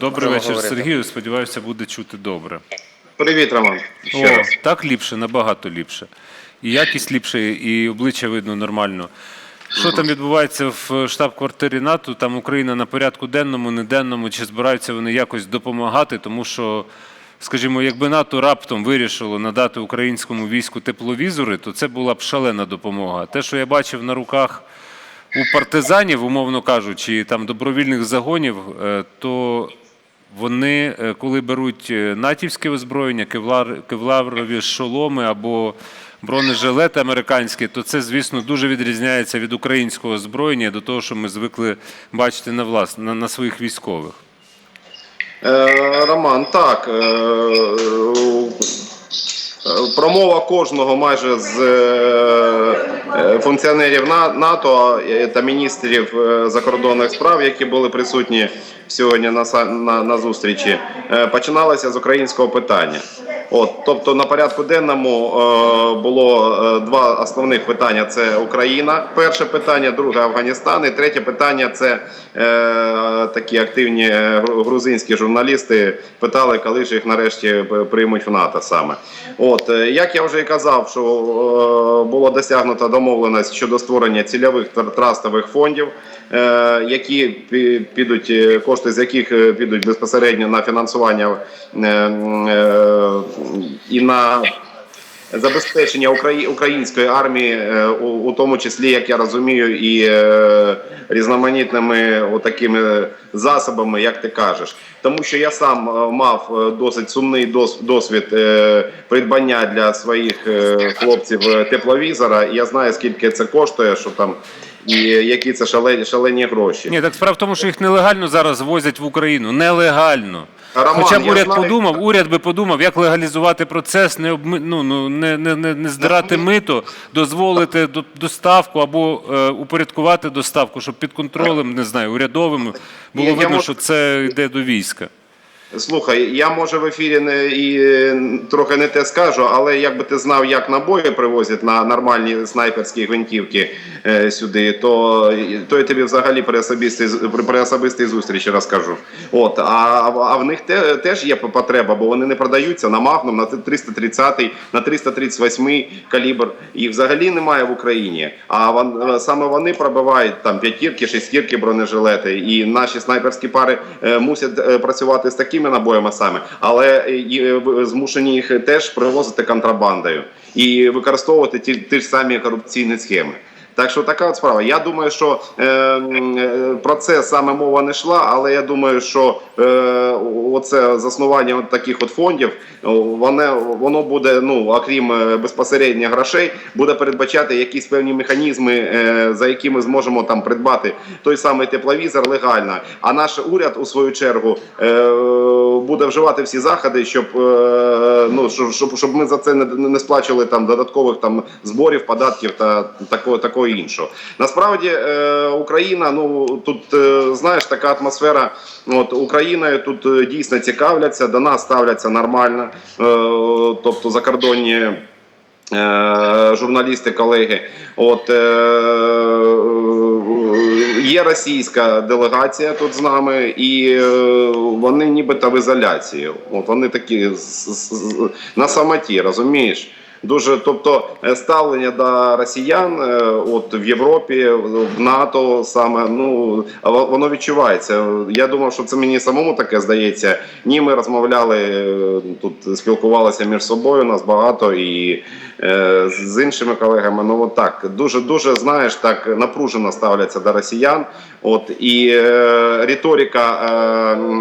Добрий Можемо вечір, говорити. Сергію. Сподіваюся, буде чути добре. Привіт, Роман. Ще О, раз. так ліпше, набагато ліпше. І якість ліпше, і обличчя видно нормально. Що там відбувається в штаб-квартирі НАТО? Там Україна на порядку денному, не денному, чи збираються вони якось допомагати, тому що, скажімо, якби НАТО раптом вирішило надати українському війську тепловізори, то це була б шалена допомога. Те, що я бачив на руках у партизанів, умовно кажучи, там добровільних загонів, е, то вони, е, коли беруть е, натівське озброєння, кевлар, кевларові шоломи або бронежилети американські, то це, звісно, дуже відрізняється від українського озброєння до того, що ми звикли бачити на влас, на, на своїх військових. Е, Роман, так. е, е, Промова кожного майже з функціонерів НАТО та міністрів закордонних справ, які були присутні сьогодні на, на, на зустрічі, е, починалася з українського питання. От, тобто на порядку денному е, було е, два основних питання: це Україна, перше питання, друге Афганістан, і третє питання це е, такі активні грузинські журналісти питали, коли ж їх нарешті приймуть в НАТО саме. От е, як я вже і казав, що е, було досягнуто домовленість щодо створення цільових трастових фондів, е, які підуть е, кошти з яких е, підуть безпосередньо на фінансування е, е, і на забезпечення української армії, е, у, тому числі, як я розумію, і е, різноманітними такими засобами, як ти кажеш. Тому що я сам е, мав досить сумний досвід придбання для своїх хлопців тепловізора. І я знаю, скільки це коштує, що там і які це шалені, шалені гроші. Ні, так справа в тому, що їх нелегально зараз возять в Україну. Нелегально. Роман, Хоча б я уряд знаю- подумав, уряд би подумав, як легалізувати процес, не обми... ну, ну, не, не, не, не здирати мито, дозволити до- доставку або е, упорядкувати доставку, щоб під контролем, не знаю, урядовим було Ні, я видно, можу- що це йде до війська. Слухай, я може в ефірі не і е, трохи не те скажу, але якби ти знав, як набої привозять на нормальні снайперські гвинтівки е, сюди, то, то я тобі взагалі при особистій при, особистій зустрічі розкажу. От а, а в них те, теж є потреба, бо вони не продаються на Магнум, на 330, на 338 калібр. Їх взагалі немає в Україні. А вон, саме вони пробивають там п'ятірки, шестірки бронежилети, і наші снайперські пари е, мусять е, працювати з такими набоями саме, але е, і, е, змушені їх теж привозити контрабандою і використовувати ті, ті ж самі корупційні схеми. Так що така от справа. Я думаю, що е, е, про це саме мова не йшла, але я думаю, що е, оце заснування от таких от фондів, воно, воно буде, ну окрім е, безпосередньо грошей, буде передбачати якісь певні механізми, е, за які ми зможемо там придбати той самий тепловізор легально. А наш уряд, у свою чергу, е, буде вживати всі заходи, щоб е, ну щоб, щоб, ми за це не, не сплачували там додаткових там зборів, податків та такого такого іншого. Насправді е, Україна, ну тут е, знаєш, така атмосфера. От Україною тут е, дійсно цікавляться, до нас ставляться нормально, тобто закордонні. Журналісти, колеги, от є російська делегація тут з нами, і вони нібито в ізоляції. От вони такі на самоті, розумієш? Дуже, тобто е, ставлення до росіян е, от в Європі, в НАТО саме ну воно відчувається. Я думав, що це мені самому таке здається. Ні, ми розмовляли е, тут, спілкувалися між собою. Нас багато і з- з іншими колегами. Ну от так дуже дуже знаєш, так напружено ставляться до росіян. От і е, риторика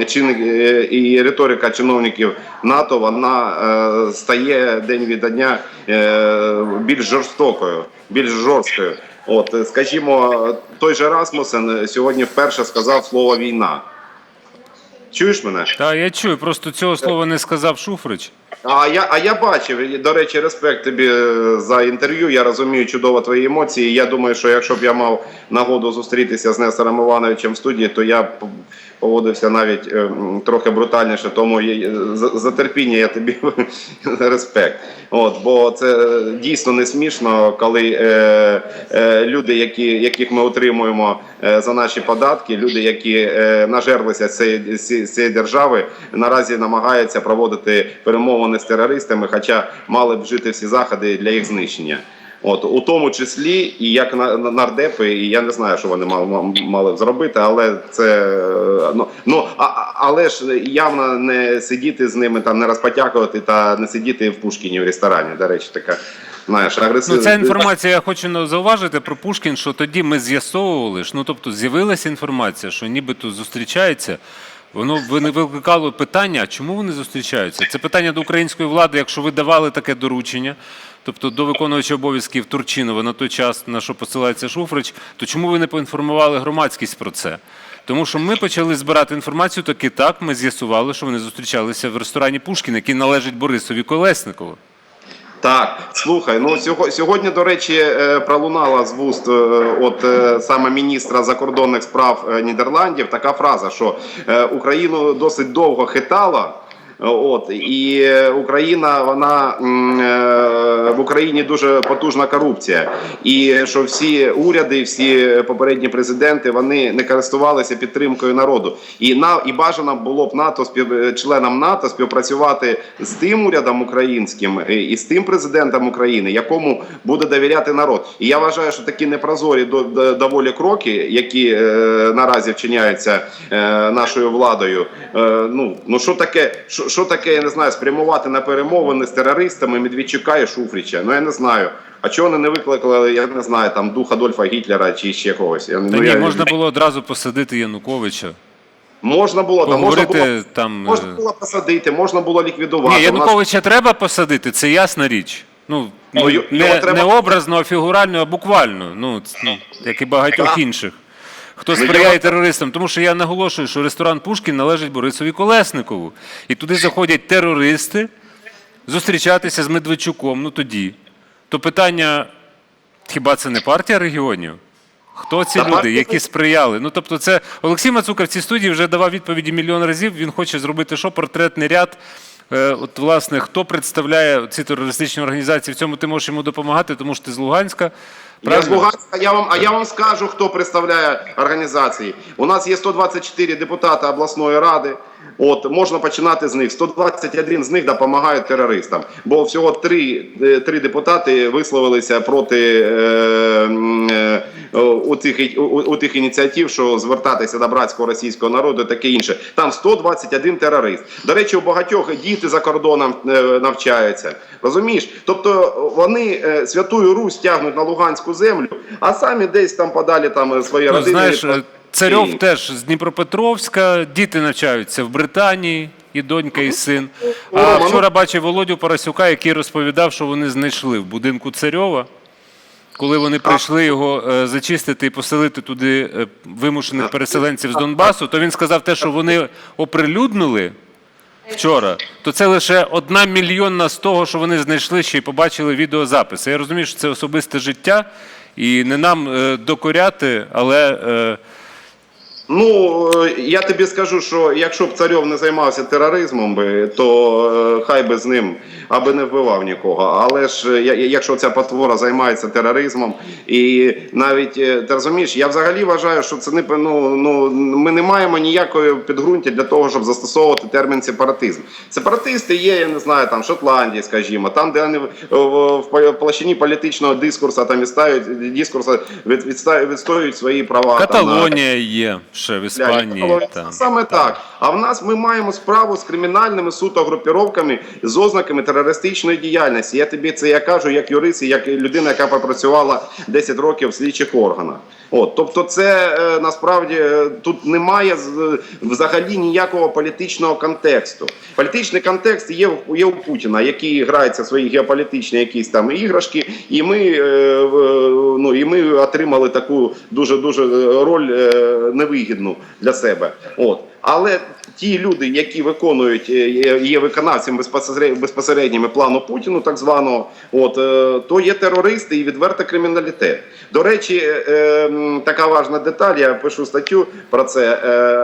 е, чин, е, і риторика чиновників НАТО вона е, стає день від дня е, більш жорстокою, більш жорсткою. От, е, скажімо, той же Расмусен сьогодні вперше сказав слово війна. Чуєш мене? Та я чую, просто цього слова не сказав Шуфрич. А я, а я бачив, і, до речі, респект тобі е, за інтерв'ю. Я розумію чудово твої емоції. Я думаю, що якщо б я мав нагоду зустрітися з Нестором Івановичем в студії, то я б поводився навіть е, трохи брутальніше. Тому за, терпіння я тобі респект. От, бо це е, дійсно не смішно, коли е, е, люди, які, яких ми отримуємо е, за наші податки, люди, які е, нажерлися цієї, цієї держави, наразі намагаються проводити перемовини з терористами, хоча мали б вжити всі заходи для їх знищення. От у тому числі і як на, на- нардепи, і я не знаю, що вони мали, мали зробити, але це е, ну, ну а, але ж явно не сидіти з ними там, не розпотякувати та не сидіти в Пушкіні в ресторані. До речі, така знаєш, Ну, ця інформація, я хочу ну, зауважити про Пушкін, що тоді ми з'ясовували, що, ну, тобто з'явилася інформація, що нібито зустрічаються. Воно викликало питання, чому вони зустрічаються? Це питання до української влади, якщо ви давали таке доручення, тобто до виконувача обов'язків Турчинова на той час, на що посилається Шуфрич, то чому ви не поінформували громадськість про це? Тому що ми почали збирати інформацію, таки так, ми з'ясували, що вони зустрічалися в ресторані Пушкін, який належить Борисові Колесникову. Так, слухай, ну сього- сьогодні, до речі, е, пролунала з вуст е, от е, саме міністра закордонних справ Нідерландів така фраза, що Україну досить довго хитала. От і Україна, вона е, в Україні дуже потужна корупція, і що всі уряди, всі попередні президенти вони не користувалися підтримкою народу. І на і бажано було б НАТО спів членам НАТО співпрацювати з тим урядом українським і з тим президентом України, якому буде довіряти народ. І я вважаю, що такі непрозорі до, до- доволі кроки, які е, наразі вчиняються е, нашою владою. Ну ну що таке, що, що таке, я не знаю, спрямувати на перемовини з терористами Медведчука і Шуфрича. Ну я не знаю. А чого вони не викликали, я не знаю, там дух Адольфа Гітлера чи ще когось. Я, Та ну, ні, я, можна було одразу посадити Януковича. можна було, та можна було, там. можна е, було посадити, можна було ліквідувати. Ні, У нас- Януковича треба посадити, це ясна річ. Ну, Ну, ну, його не, треба- не образно, а фігурально, а буквально. Ну, ну, як і багатьох Так. інших. Хто Ну, сприяє терористам, тому що я наголошую, що ресторан Пушкін належить Борисові Колесникову. І туди заходять терористи зустрічатися з Медведчуком. Ну тоді. То питання: хіба це не партія регіонів? Хто ці люди, які сприяли? Ну тобто, це Олексій Мацука в цій студії вже давав відповіді мільйон разів. Він хоче зробити що? Портретний ряд. Е, От, власне, хто представляє ці терористичні організації, в цьому ти можеш йому допомагати, тому що ти з Луганська. Я з? Луганська, я вам, а я вам скажу, хто представляє організації. У нас є 124 депутати обласної ради. От можна починати з них. 121 з них допомагають терористам. Бо всього три, е, три депутати висловилися проти е, е, у, цих, у, у тих ініціатив, що звертатися до братського російського народу, таке інше. Там 121 терорист. До речі, у багатьох діти за кордоном е, навчаються. Розумієш? Тобто вони е, святую Русь тягнуть на Луганську землю, а самі десь там подалі там свої Ну, родини. знаєш, Царьов теж з Дніпропетровська, діти навчаються в Британії, і донька, і син. А вчора бачив Володю Парасюка, який розповідав, що вони знайшли в будинку Царьова. Коли вони прийшли його е, зачистити і поселити туди е, вимушених переселенців з Донбасу, то він сказав те, що вони оприлюднили вчора, то це лише одна мільйонна з того, що вони знайшли ще й побачили відеозаписи. Я розумію, що це особисте життя, і не нам е, докоряти, але Ну е, я тобі скажу, що якщо б царьов не займався тероризмом, би, то е, хай би з ним аби не вбивав нікого. Але ж е, якщо ця потвора займається тероризмом, і навіть ти розумієш, я взагалі вважаю, що це не ну, ну ми не маємо ніякої підґрунтя для того, щоб застосовувати термін сепаратизм. Сепаратисти є, я не знаю, там Шотландії, скажімо, там, де вони в, площині політичного дискурсу там відстають дискурсу, від, відстоюють свої права. там, на- Каталонія є ще в Іспанії. Там. Саме так. А в нас ми маємо справу з кримінальними суто групіровками з ознаками терористичної діяльності. Я тобі це я кажу як юрист, і як людина, яка попрацювала 10 років в слідчих органах. От, тобто, це е, насправді е, тут немає з- взагалі ніякого політичного контексту. Політичний контекст є є у Путіна, який грається в свої геополітичні якісь там іграшки, і ми е, ну і ми отримали таку дуже дуже роль е, невигідну для себе. От. Але ті люди, які виконують, е, є виконавцями безпосередніми плану Путіну, так званого, от е, то є терористи і відвертий криміналітет. До речі, е, така важна деталь. Я пишу статтю про це.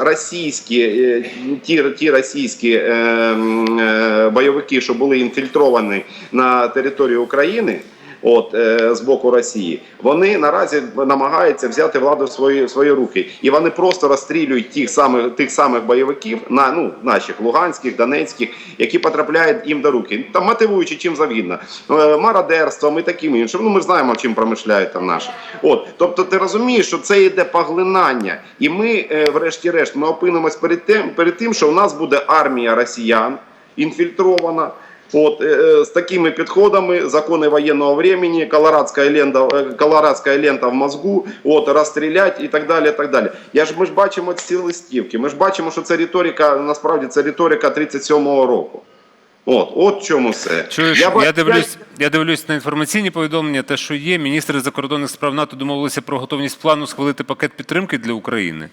Російські ті, ті російські бойовики, що були інфільтровані на територію України. От е, з боку Росії вони наразі намагаються взяти владу в свої в свої руки, і вони просто розстрілюють тих самих тих самих бойовиків на ну наших луганських, донецьких, які потрапляють їм до руки, там мотивуючи чим завгідно, е, мародерством і таким іншим. Ну ми знаємо, чим промишляють там наші. От, тобто, ти розумієш, що це йде поглинання, і ми, е, врешті-решт, ми опинимось перед тим, перед тим, що у нас буде армія росіян інфільтрована. От, е, е, з такими підходами, закони воєнного времени, колорадська лента, е, колорадська лента в мозгу, от, розстрілять і так далі. так далі. Я ж, ми ж бачимо ці листівки, ми ж бачимо, що це риторика, насправді це риторика 37-го року. От, от в чому все. Чуєш, я, бачу- дивлюсь, я дивлюсь на інформаційні повідомлення, те, що є. Міністри закордонних справ НАТО домовилися про готовність плану схвалити пакет підтримки для України.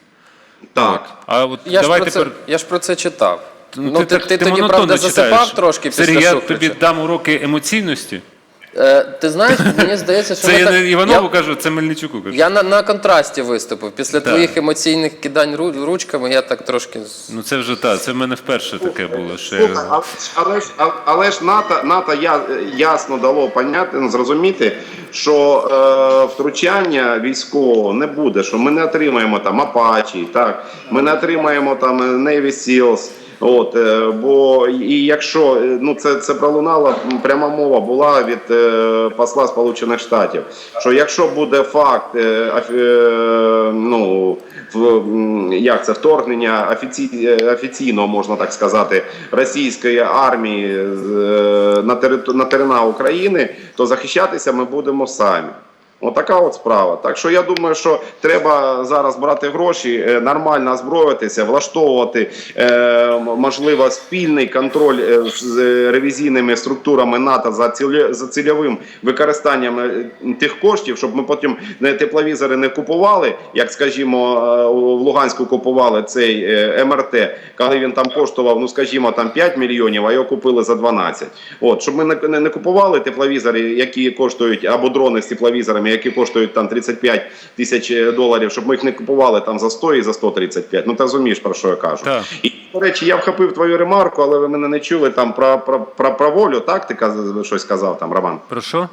Так. А от Я ж, давай про це, я ж про це читав. Ну, Ну, ти, ти, тоді, монотонно правда, читаєш. засипав трошки після Сергій, я Шуфрича. тобі дам уроки емоційності. Е, ти знаєш, мені здається, що Це ми я так- не Іванову я, кажу, це Мельничуку кажу. я на, на контрасті виступив. Після Так. твоїх емоційних кидань ру- ручками я так трошки. з- Ну це вже так, це в мене вперше таке було. Що Слухай, я... але, ж- але ж а- але ж НАТО, НАТО я, ясно дало поняти, ну, зрозуміти, що е, втручання військового не буде, що ми не отримаємо там Апачі, так ми не отримаємо там Navy Seals. От е, бо і якщо е, ну це це пролунала пряма мова була від е, посла Сполучених Штатів, що якщо буде факт ну в як це вторгнення офіці, офіційно можна так сказати російської армії на терена України, то захищатися ми будемо самі. Отака от справа. Так що я думаю, що треба зараз брати гроші, е, нормально озброїтися, влаштовувати е, можливо спільний контроль е, з ревізійними структурами НАТО за ціле- за цільовим використанням тих коштів, щоб ми потім тепловізори не купували, як скажімо, в Луганську купували цей МРТ, коли він там коштував, ну скажімо, там 5 мільйонів, а його купили за 12. От щоб ми не купували тепловізори, які коштують або дрони з тепловізорами, які коштують там 35 тисяч доларів, щоб ми їх не купували там за 100 і за 135. Ну ти розумієш про що я кажу. Так. І до речі, я вхопив твою ремарку, але ви мене не чули там про, про, про, про волю. Так ти щось казав там, Роман? Про що?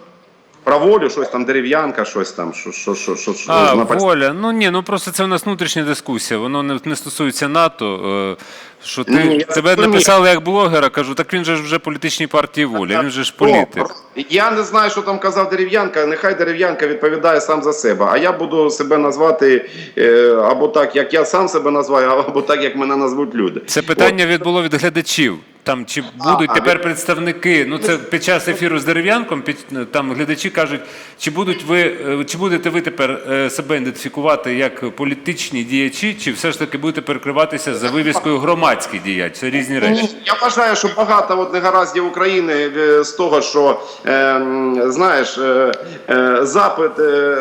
Про волю, щось там дерев'янка, щось там, що, що, що, що, що А, на воля. Ну ні, ну просто це у нас внутрішня дискусія. Воно не, не стосується НАТО. е, Що ти Ні, тебе розумію. написали як блогера, кажу, так він же ж вже політичній партії воля, він же ж політик. Я не знаю, що там казав дерев'янка. Нехай дерев'янка відповідає сам за себе. А я буду себе назвати е, або так, як я сам себе називаю, або так, як мене назвуть люди. Це питання від було від глядачів. Там чи будуть а, тепер від- представники? Ну це під час ефіру з дерев'янком. Під там глядачі кажуть, чи будуть ви, е, чи будете ви тепер е, себе ідентифікувати як політичні діячі, чи все ж таки будете перекриватися за вивіскою громадський діяч? Це різні речі. Я вважаю, що багато от негараздів України е, з того, що е, знаєш, е, запит е,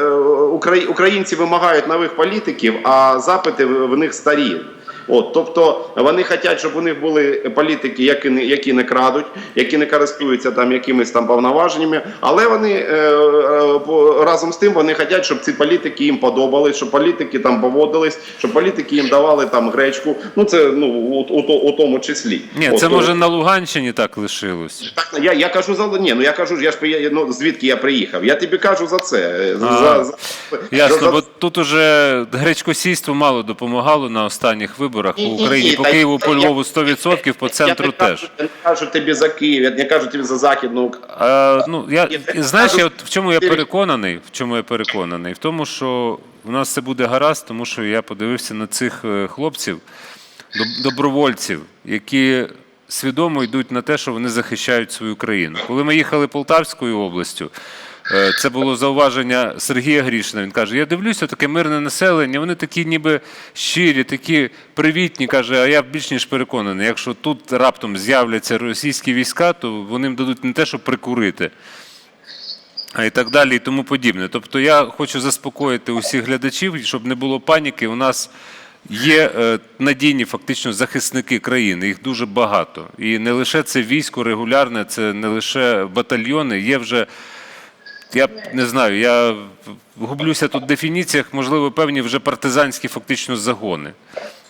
укра- українці вимагають нових політиків, а запити в них старі. От, тобто вони хочуть, щоб у них були політики, які не, які не крадуть, які не користуються там якимись там повноваженнями, але вони е, е, разом з тим вони хочуть, щоб ці політики їм подобались, щоб політики там поводились, щоб політики їм давали там гречку. Ну це ну у, у, то- у тому числі. Ні, От, це е, може на Луганщині так лишилось. так, я, я кажу за ні, ну я кажу, я ж ну, звідки я приїхав. Я тобі кажу за це. За, за, Ясно, за- бо тут уже гречкосійство мало допомагало на останніх виборах Ні, ні, Україні, ні, по Києву, по Львову 100%, по центру теж. Я не кажу тобі за Київ, я не кажу тобі за західну. А, ну, я, знаєш, я от в чому я переконаний? В чому я переконаний? В тому, що в нас все буде гаразд, тому що я подивився на цих е, хлопців, доб- добровольців, які свідомо йдуть на те, що вони захищають свою країну. Коли ми їхали Полтавською областю, це було зауваження Сергія Грішина. Він каже: Я дивлюся, таке мирне населення, вони такі ніби щирі, такі привітні. каже, а я більш ніж переконаний, якщо тут раптом з'являться російські війська, то вони їм дадуть не те, щоб прикурити. і так далі, і тому подібне. Тобто я хочу заспокоїти усіх глядачів, щоб не було паніки. У нас є е, надійні фактично захисники країни, їх дуже багато. І не лише це військо регулярне, це не лише батальйони, є вже. Я не знаю, я гублюся тут в дефініціях, можливо, певні вже партизанські фактично загони,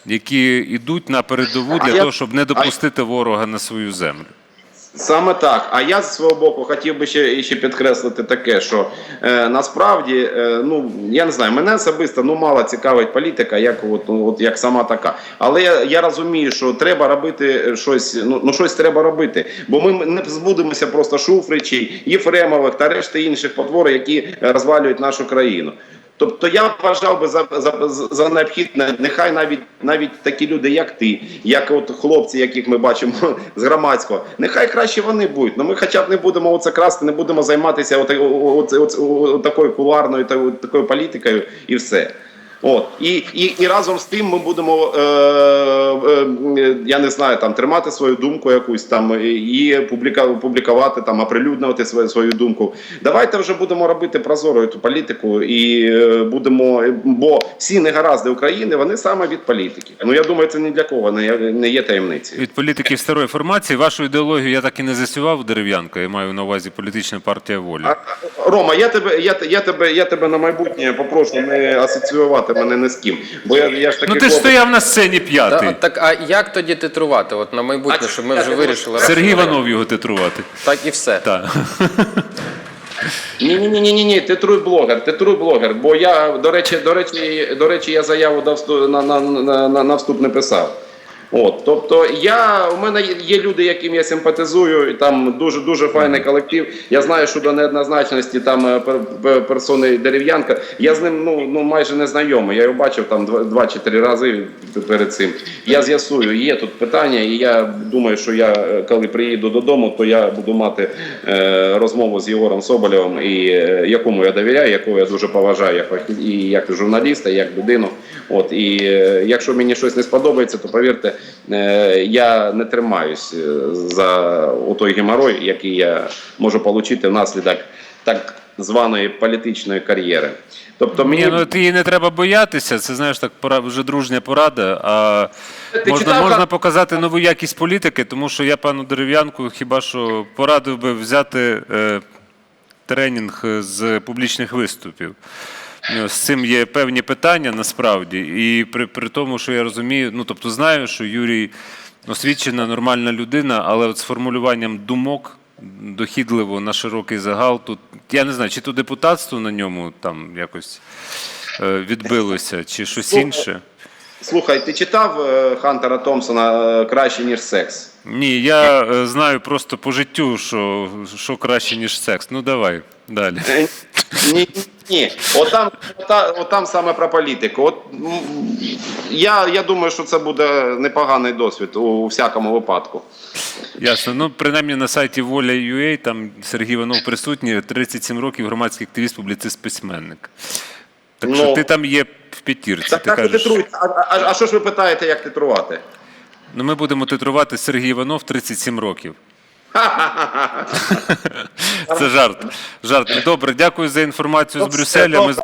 які йдуть на передову для того, щоб не допустити ворога на свою землю. Саме так. А я з свого боку хотів би ще, ще підкреслити таке, що е, насправді, е, ну я не знаю, мене особисто ну мало цікавить політика, як от, ну, от як сама така. Але я, я розумію, що треба робити щось. Ну, ну щось треба робити, бо ми не збудемося просто Шуфричі, Єфремових та решти інших потвор, які розвалюють нашу країну. Тобто я вважав би за, за, за необхідне, нехай навіть навіть такі люди, як ти, як от хлопці, яких ми бачимо з громадського, нехай краще вони будуть. Ну ми хоча б не будемо оце красти, не будемо займатися от, от, от, от, такою куларною та такою політикою і все. От і, і, і разом з тим ми будемо, е, е, я не знаю, там тримати свою думку якусь там і публіка, публікувати там, оприлюднювати свою, свою думку. Давайте вже будемо робити прозорою ту політику і е, будемо, бо всі негаразди України вони саме від політики. Ну я думаю, це ні для кого не не є таємниці. Від політиків старої формації вашу ідеологію я так і не засівав дерев'янка. Я маю на увазі політична партія волі. А, Рома, я тебе, я, я тебе, я тебе на майбутнє попрошу не асоціювати мене не з ким. Бо я, я ж такий Ну ти ж хлопець. стояв на сцені Та, п'ятий. так, а як тоді титрувати? От на майбутнє, А щоб ми вже вирішили. Сергій раз- Іванов його титрувати. Так і все. Так. Ні, ні, ні, ні, ні, ні, Титруй блогер, титруй блогер. Бо я, до речі, до речі, до речі, я заяву дав на, на, на, на, на вступ не писав. От, тобто я у мене є- люди, яким я симпатизую, і там дуже дуже файний колектив. Я знаю, що до неоднозначності там е, пер, пер- персони дерев'янка. Я з ним ну, ну майже не знайомий. Я його бачив там два, два чи три рази перед цим. Я з'ясую, є тут питання, і я думаю, що я е, коли приїду додому, то я буду мати е, розмову з Єгором Соболєвим, і е, якому я довіряю, якого я дуже поважаю, як і як журналіста, і як людину. От і е, якщо мені щось не сподобається, то повірте, е, я не тримаюсь е, за той геморой, який я можу отримати внаслідок так званої політичної кар'єри. Тобто мені ну ти її не треба боятися. Це знаєш так, пора вже дружня порада. А Ти можна, читав, можна показати нову якість політики, тому що я пану дерев'янку хіба що порадив би взяти е, тренінг з публічних виступів. Ну, З цим є певні питання насправді, і при, при тому, що я розумію, ну тобто знаю, що Юрій освічена, нормальна людина, але от з формулюванням думок дохідливо на широкий загал, тут я не знаю, чи то депутатство на ньому там якось е, відбилося, чи щось інше. слухай, ти читав е, Хантера Томпсона е, краще ніж секс? Ні, я знаю просто по життю, що, що краще, ніж секс. Ну давай далі. Ні, ні. Отам, ота- отам саме про політику. От, я, я думаю, що це буде непоганий досвід у, у всякому випадку. Ясно. Ну, принаймні на сайті Воля.ua там Сергій Іванов присутній, 37 років громадський активіст, публіцист, письменник. Так що Ну, ти там є в п'ятірці. Так, ти так кажеш, титрують. А, а, а що ж ви питаєте, як титрувати? ну ми будемо титрувати Сергій Іванов 37 років. Це жарт. Жарт. Добре, дякую за інформацію з Брюсселя. Ми.